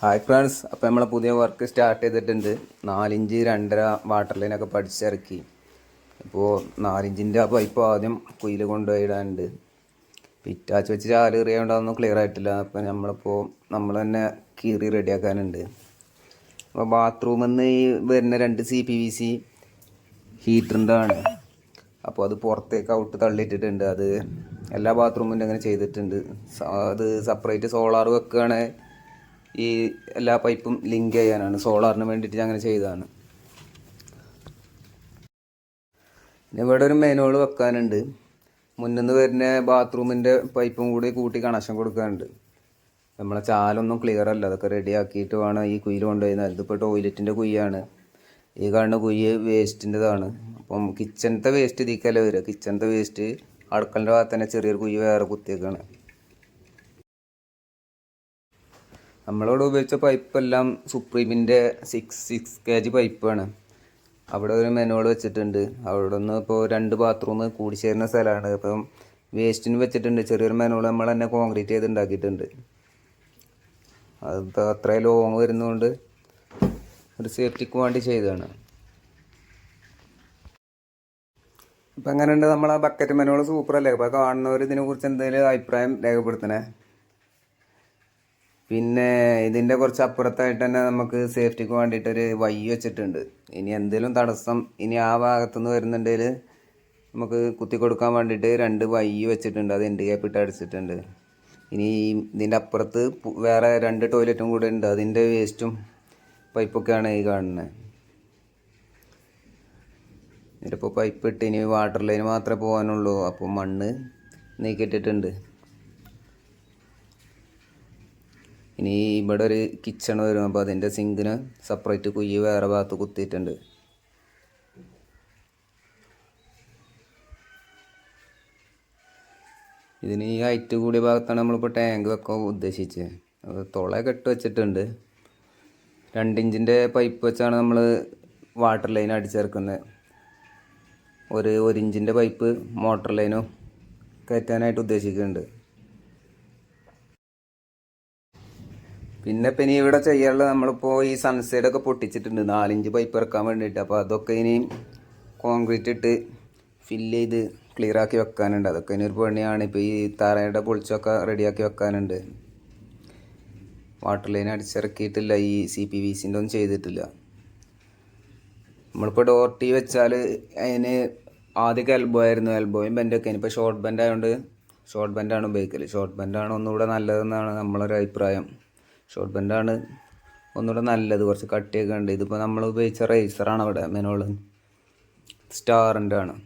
Hi friends അപ്പോൾ നമ്മളെ പുതിയ വർക്ക് സ്റ്റാർട്ട് ചെയ്തിട്ടുണ്ട്. നാലിഞ്ച് രണ്ടര വാട്ടർ ലൈനൊക്കെ പഠിച്ചിറക്കി. ഇപ്പോൾ നാലിഞ്ചിന്റെ ആ പൈപ്പ് ആദ്യം കുയിൽ കൊണ്ടുപോയി ഇടാനുണ്ട് പിറ്റാച്ച് വെച്ച് ചാൽ എറിയാണ്ടൊന്നും ക്ലിയർ ആയിട്ടില്ല. അപ്പോൾ നമ്മളിപ്പോൾ നമ്മൾ തന്നെ കീറി റെഡിയാക്കാനുണ്ട് അപ്പോൾ ബാത്റൂമിൽ നിന്ന് ഈ വരുന്ന രണ്ട് സി പി വി സി ഹീറ്ററിന്റെ ആണ് അപ്പോൾ അത് പുറത്തേക്ക് ഔട്ട് തള്ളിയിട്ടിട്ടുണ്ട്. അത് എല്ലാ ബാത്റൂമിന്റെ അങ്ങനെ ചെയ്തിട്ടുണ്ട്. അത് സെപ്പറേറ്റ് സോളാർ വെക്കുകയാണ് ഈ എല്ലാ പൈപ്പും ലിങ്ക് ചെയ്യാനാണ് സോളാറിന് വേണ്ടിയിട്ട് അങ്ങനെ ചെയ്തതാണ്. പിന്നെ ഇവിടെ ഒരു മെനോൾ വെക്കാനുണ്ട്. മുന്നിൽ വരുന്ന ബാത്റൂമിന്റെ പൈപ്പും കൂടി കൂട്ടി കണക്ഷൻ കൊടുക്കാനുണ്ട്. നമ്മളെ ചാലൊന്നും ക്ലിയർ അല്ല അതൊക്കെ റെഡിയാക്കിയിട്ട് വേണം ഈ കുയിൽ കൊണ്ടുപോയി ഇതിപ്പോൾ ടോയ്ലറ്റിന്റെ കുയ്യാണ് ഈ കാണുന്ന കുയ്യ് വേസ്റ്റിന്റെതാണ് അപ്പം കിച്ചണത്തെ വേസ്റ്റ് ഇതിക്കല്ല വരിക. കിച്ചണത്തെ വേസ്റ്റ് അടുക്കളന്റെ ഭാഗത്ത് തന്നെ ചെറിയൊരു കുയ്യ് വേറെ കുത്തിയേക്കാണ്. നമ്മളിവിടെ ഉപയോഗിച്ച പൈപ്പെല്ലാം സുപ്രീമിന്റെ സിക്സ് സിക്സ് കെ ജി പൈപ്പാണ്. അവിടെ ഒരു മെനോൾ വെച്ചിട്ടുണ്ട്. അവിടെ നിന്ന് ഇപ്പോൾ രണ്ട് ബാത്റൂം കൂടിച്ചേരുന്ന സ്ഥലമാണ്. അപ്പം വേസ്റ്റിന് വെച്ചിട്ടുണ്ട്. ചെറിയൊരു മെനോൾ നമ്മൾ തന്നെ കോൺക്രീറ്റ് ചെയ്ത് ഉണ്ടാക്കിയിട്ടുണ്ട് അത് അത്രയും ലോങ് വരുന്നതുകൊണ്ട് ഒരു സേഫ്റ്റിക്ക് വേണ്ടി ചെയ്തതാണ്. ഇപ്പം നമ്മൾ ആ ബക്കറ്റ് മെനോൾ സൂപ്പറല്ലേ അപ്പോൾ കാണുന്നവർ ഇതിനെക്കുറിച്ച് എന്തെങ്കിലും അഭിപ്രായം രേഖപ്പെടുത്തണേ? പിന്നെ ഇതിന്റെ കുറച്ച് അപ്പുറത്തായിട്ട് തന്നെ നമുക്ക് സേഫ്റ്റിക്ക് വേണ്ടിയിട്ടൊരു വൈ വെച്ചിട്ടുണ്ട്. ഇനി എന്തെങ്കിലും തടസ്സം ഇനി ആ ഭാഗത്തുനിന്ന് വരുന്നുണ്ടെങ്കിൽ നമുക്ക് കുത്തി കൊടുക്കാൻ വേണ്ടിയിട്ട് രണ്ട് വൈ വെച്ചിട്ടുണ്ട്. അത് എന്റെ കേപ്പിട്ട് ഇട്ട് അടിച്ചിട്ടുണ്ട്. ഇനി ഇതിന്റെ അപ്പുറത്ത് വേറെ രണ്ട് ടോയ്ലറ്റും കൂടെ ഉണ്ട്. അതിന്റെ വേസ്റ്റും പൈപ്പൊക്കെയാണ് ഈ കാണുന്നത് ഇതിലിപ്പോൾ പൈപ്പ് ഇട്ട് ഇനി വാട്ടർ ലൈൻ മാത്രമേ പോകാനുള്ളൂ. അപ്പോൾ മണ്ണ് നീക്കിയിട്ടിട്ടുണ്ട്. ഇനി ഇവിടെ ഒരു കിച്ചൺ വരും. അപ്പോൾ അതിന്റെ സിങ്കിന് സെപ്പറേറ്റ് കുയ്യ് വേറെ ഭാഗത്ത് കുത്തിയിട്ടുണ്ട്. ഇതിന് ഈ ഹൈറ്റ് കൂടിയ ഭാഗത്താണ് നമ്മളിപ്പോൾ ടാങ്ക് വെക്കാൻ ഉദ്ദേശിച്ചത് അത് തുള കെട്ട് വെച്ചിട്ടുണ്ട്. രണ്ടിഞ്ചിന്റെ പൈപ്പ് വെച്ചാണ് നമ്മൾ വാട്ടർ ലൈൻ അടിച്ചേർക്കുന്നത്. ഒരു ഒരു ഇഞ്ചിന്റെ പൈപ്പ് മോട്ടർ ലൈനും കയറ്റാനായിട്ട് ഉദ്ദേശിക്കുന്നുണ്ട്. പിന്നെ ഇനി ഇവിടെ ചെയ്യാനുള്ളത് നമ്മളിപ്പോൾ ഈ സൺസൈഡ് ഒക്കെ പൊട്ടിച്ചിട്ടുണ്ട്. നാലിഞ്ച് പൈപ്പ് ഇറക്കാൻ വേണ്ടിയിട്ട്. അപ്പോൾ അതൊക്കെ ഇനി കോൺക്രീറ്റ് ഇട്ട് ഫില്ല് ചെയ്ത് ക്ലിയർ ആക്കി വെക്കാനുണ്ട്. അതൊക്കെ ഇനി ഒരു പണിയാണ്. ഇപ്പോൾ ഈ തറയുടെ പൊളിച്ചൊക്കെ റെഡിയാക്കി വെക്കാനുണ്ട്. വാട്ടർ ലൈൻ അടിച്ചിറക്കിയിട്ടില്ല. ഈ സി പി വി സിന്റെ ഒന്നും ചെയ്തിട്ടില്ല. നമ്മളിപ്പോൾ ഡോർ ടി വെച്ചാൽ അതിന് ആദ്യമൊക്കെ എൽബോ ആയിരുന്നു. എൽബോയും ബെൻഡൊക്കെ ഇനിയിപ്പോൾ ഷോർട്ട് ബെൻഡ് ആയതുകൊണ്ട് ഷോർട്ട് ബെൻഡാണ് ഉപയോഗിക്കൽ ഷോർട്ട് ബെൻഡാണ് ഒന്നുകൂടെ നല്ലതെന്നാണ് നമ്മളൊരു അഭിപ്രായം. ഷോർട്ട് ബെൻഡാണ് ഒന്നുകൂടെ നല്ലത്. കുറച്ച് കട്ടിയൊക്കെ ഉണ്ട്. ഇതിപ്പോൾ നമ്മൾ ഉപയോഗിച്ച റേസറാണ് അവിടെ മെനോൾ. സ്റ്റാറിന്റെ ആണ്.